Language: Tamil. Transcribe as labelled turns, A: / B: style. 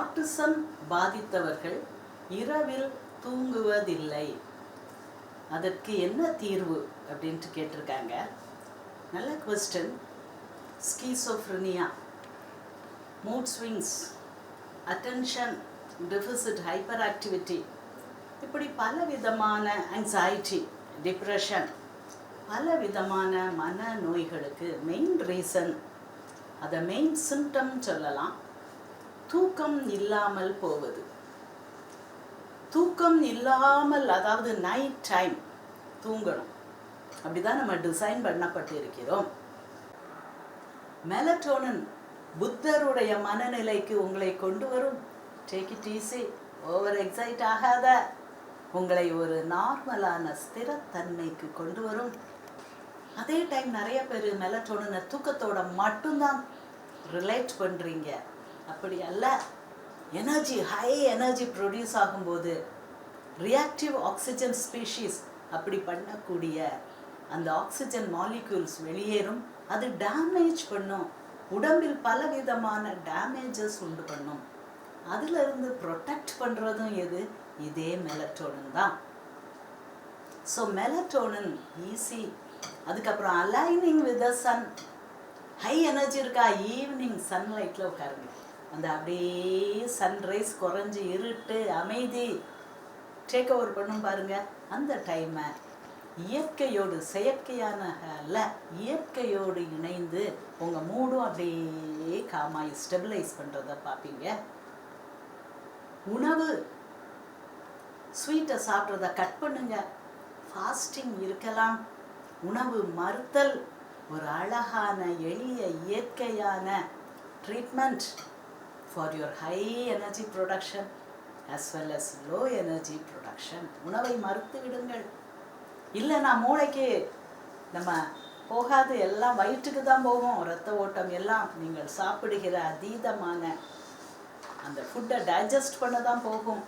A: ஆட்டிசம் பாதித்தவர்கள் இரவில் தூங்குவதில்லை. அதற்கு என்ன தீர்வு அப்படின்ட்டு கேட்டிருக்காங்க. நல்ல question schizophrenia mood swings attention deficit hyperactivity இப்படி பல விதமான anxiety டிப்ரெஷன் பல விதமான மன நோய்களுக்கு மெயின் ரீசன் அதை மெயின் சிம்டம் சொல்லலாம். தூக்கம் இல்லாமல் போவது. தூக்கம் இல்லாமல் அதாவது நைட் டைம் தூங்கணும். அப்படிதான் நம்ம டிசைன் பண்ணப்பட்டு இருக்கிறோம் மெலட்டோனன் புத்தருடைய மனநிலைக்கு உங்களை கொண்டு வரும். Take it easy over excite ஆகாத. உங்களை ஒரு நார்மலான ஸ்திரத்தன்மைக்கு கொண்டு வரும். அதே டைம் நிறைய பேர் மெலட்டோனனை தூக்கத்தோட மட்டும்தான் ரிலேட் பண்ணுறீங்க அப்படி அல்ல எனர்ஜி ஹை எனர்ஜி ப்ரொடியூஸ் ஆகும்போது ரியாக்டிவ் ஆக்சிஜன் ஸ்பீஷீஸ் அப்படி பண்ணக்கூடிய அந்த ஆக்சிஜன் மாலிக்யூல்ஸ் வெளியேறும். அது டேமேஜ் பண்ணும். உடம்பில் பல விதமான டேமேஜஸ் உண்டு பண்ணும். அதுல இருந்து ப்ரொடெக்ட் பண்ணுறதும் எது? இதே மெலட்டோனன் தான். ஸோ மெலட்டோனன் ஈஸி அதுக்கப்புறம் aligning with sun high energy இருக்கா? ஈவினிங் சன்லைட்டில் உட்காருங்க. அந்த அப்படியே சன்ரைஸ் குறைஞ்சி இருட்டு அமைதி. டேக் ஓவர் பண்ணும் பாருங்க. அந்த டைமை இயற்கையோடு செயற்கையான அல்ல இயற்கையோடு இணைந்து உங்கள் மூடும் அப்படியே காமாய் ஸ்டெபிலைஸ் பண்ணுறத பார்ப்பீங்க. உணவு ஸ்வீட்டை சாப்பிட்றத கட் பண்ணுங்க. ஃபாஸ்டிங் இருக்கலாம். உணவு மறுத்தல் ஒரு அழகான எளிய இயற்கையான treatment for your high energy production as well as low energy production உணவை மறுத்து விடுங்கள். இல்லை நான் மூளைக்கு நம்ம போகாது எல்லாம் வயிற்றுக்கு தான் போகும் ரத்த ஓட்டம் எல்லாம் நீங்கள் சாப்பிடுகிற அதீதமான அந்த ஃபுட்டை டைஜஸ்ட் பண்ண தான் போகும்.